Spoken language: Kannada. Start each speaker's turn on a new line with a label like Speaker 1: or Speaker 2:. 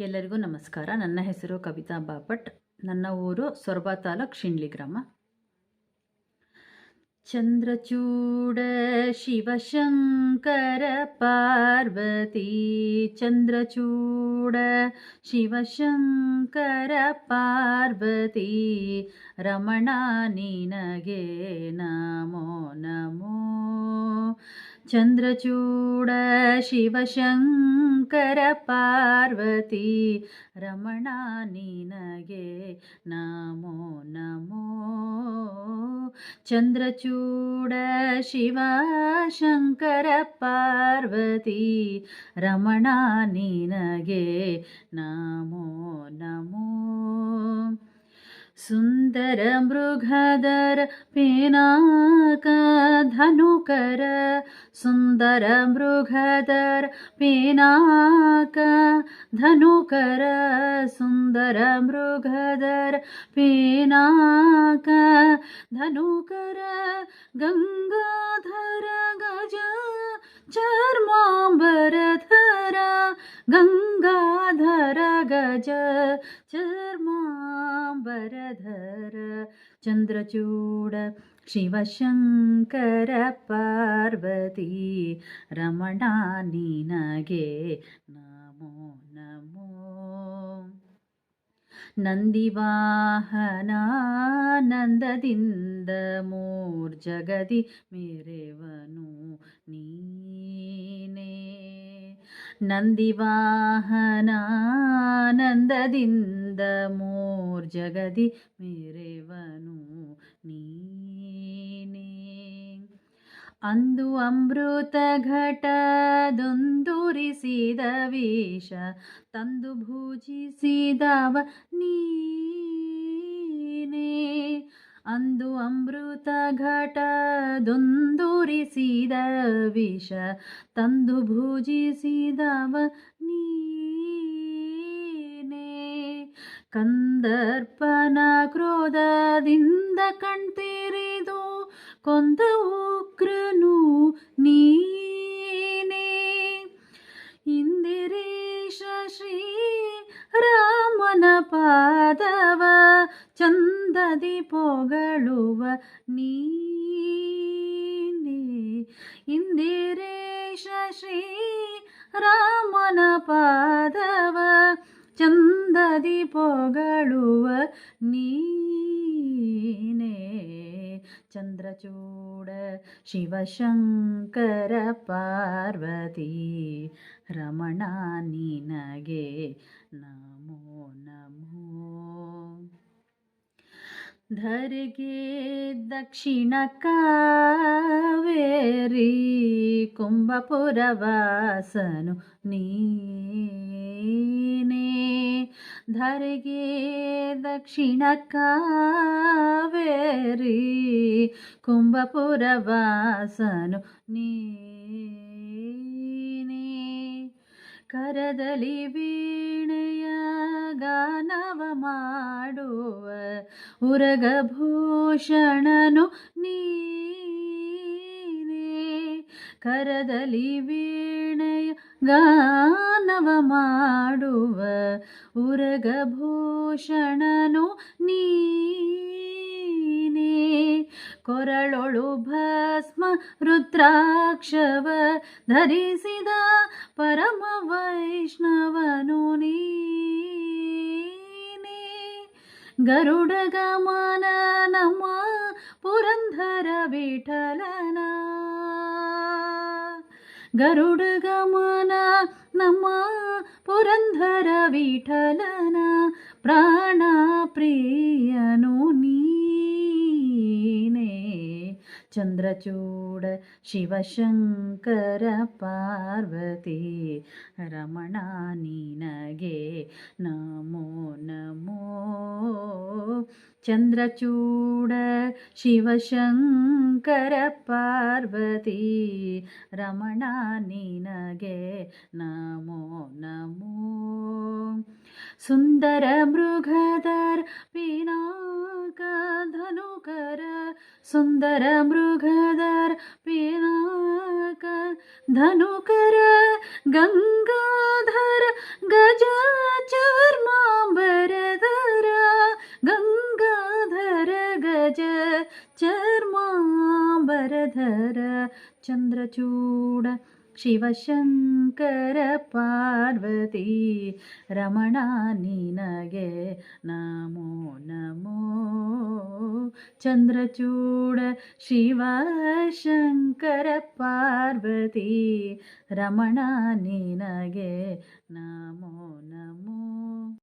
Speaker 1: ಎಲ್ಲರಿಗೂ ನಮಸ್ಕಾರ. ನನ್ನ ಹೆಸರು ಕವಿತಾ ಬಾಪಟ್. ನನ್ನ ಊರು ಸೊರಬ ತಾಲೂಕ್ ಶಿಂಡ್ಲಿ ಗ್ರಾಮ. ಚಂದ್ರಚೂಡ ಶಿವಶಂಕರ ಪಾರ್ವತಿ. ಚಂದ್ರಚೂಡ ಶಿವಶಂಕರ ಪಾರ್ವತಿ. ರಮಣ, ನಿನಗೆ ನಮೋ ನಮೋ. चन्द्रचूड शिवशङ्कर पार्वती रमणा निनगे नमो नमो चन्द्रचूड शिवशङ्कर पार्वती रमणा निनगे नमो नमो ಸುಂದರ ಮೃಗಧರ ಪೇನಾಕ ಧನುಕರ ಸುಂದರ ಮೃಗಧರ ಪೇನಾಕ ಧನುಕರ ಸುಂದರ ಮೃಗಧರ ಪೇನಾಕ ಧನುಕರ ಗಂಗಾಧರ ಚರ್ಮಾಂಬರಧರ ಚಂದ್ರಚೂಡ ಶಿವಶಂಕರ ಪಾರ್ವತಿ ರಮಣ ನಿನಗೆ ನಮೋ ನಮೋ. ನಂದಿವಾಹನಾನಂದದಿಂದ ಮೂರ್ಜಗದಿ ಮೆರೆವನು ನೀನೇ. ನಂದಿವಾಹನಾನಂದದಿಂದ ಮೂರ್ಜಗದಿ ಮೇರೆವನು ನೀನೇ. ಅಂದು ಅಮೃತ ಘಟದೊಂದುರಿಸಿದ ವಿಷ, ತಂದು ಭೂಜಿಸಿದವ ನೀನೇ. ಅಂದು ಅಮೃತ ಘಟದೊಂದುರಿಸಿದ ವಿಷ, ತಂದು ಭೂಜಿಸಿದವ ನೀನೇ ಕಂದರ್ಪನ ಕ್ರೋಧದಿಂದ ಕಣ್ತೆರೆದು ಕೊಂದ ಉಗ್ರನು ನೀನೇ. ಇಂದಿರೇಶ ಶ್ರೀ ರಾಮನ ಪಾದವ ಚಂದದಿ ಪೊಗಳುವ ನೀನೇ. ಇಂದಿರೇಶ ಶ್ರೀ ರಾಮನ ಪಾದವ ಚಂದದಿ ಪೊಗಳುವ ನೀನೇ ಚಂದ್ರಚೂಡ ಶಿವಶಂಕರ ಪಾರ್ವತಿ ರಮಣ ನಿನಗೆ ನಮೋ ನಮೋ ಧರಿಗೆ ದಕ್ಷಿಣ ಕಾವೇರಿ ಕುಂಭಪುರವಾಸನು ನೀನೇ ಧರಿಗೆ ದಕ್ಷಿಣ ಕಾವೇರಿ ಕುಂಭಪುರವಾಸನು ನೀನೇ. ಕರದಲ್ಲಿ ವೀಣೆಯ ಗಾನವ ಮಾಡುವ ಉರಗಭೂಷಣನು ನೀನೇ ಕರದಲ್ಲಿ ವೀಣೆಯ ಗಾನವ ಮಾಡುವ ಉರಗಭೂಷಣನು ನೀನೇ ಕೊರಳೊಳು ಭಸ್ಮ ರುದ್ರಾಕ್ಷವ ಧರಿಸಿದ ಪರಮ ವೈಷ್ಣವನು ನೀನೇ ಗರುಡ ಗಮನ ನಮ್ಮ ಪುರಂದರ ವಿಠಲನ गरुडगमन नमा पुरन्धर विठलन प्राणप्रियनु नीने। चन्द्रचूड शिवशङ्कर पार्वती रमणानि नगे नमो नमो। ನಮೋ ನಮೋ ಚಂದ್ರಚೂಡ ಶಿವಶಂಕರ ಪಾರ್ವತಿ ರಮಣ ನಿನಗೆ ನಮೋ ನಮೋ ಸುಂದರ ಮೃಗಧರ ಪಿನಾಕ ಧನುಕರ ಸುಂದರ ಮೃಗಧರ ಪಿನಾಕ ಧನುಕರ ಗಂಗಾಧರ ಚಂದ್ರಚೂಡ ಶಿವಶಂಕರ ಪಾರ್ವತಿ ರಮಣ ನಿನಗೆ ನಮೋ ನಮೋ ಚಂದ್ರಚೂಡ ಶಿವಶಂಕರ ಪಾರ್ವತಿ ರಮಣ ನಿನಗೆ ನಮೋ ನಮೋ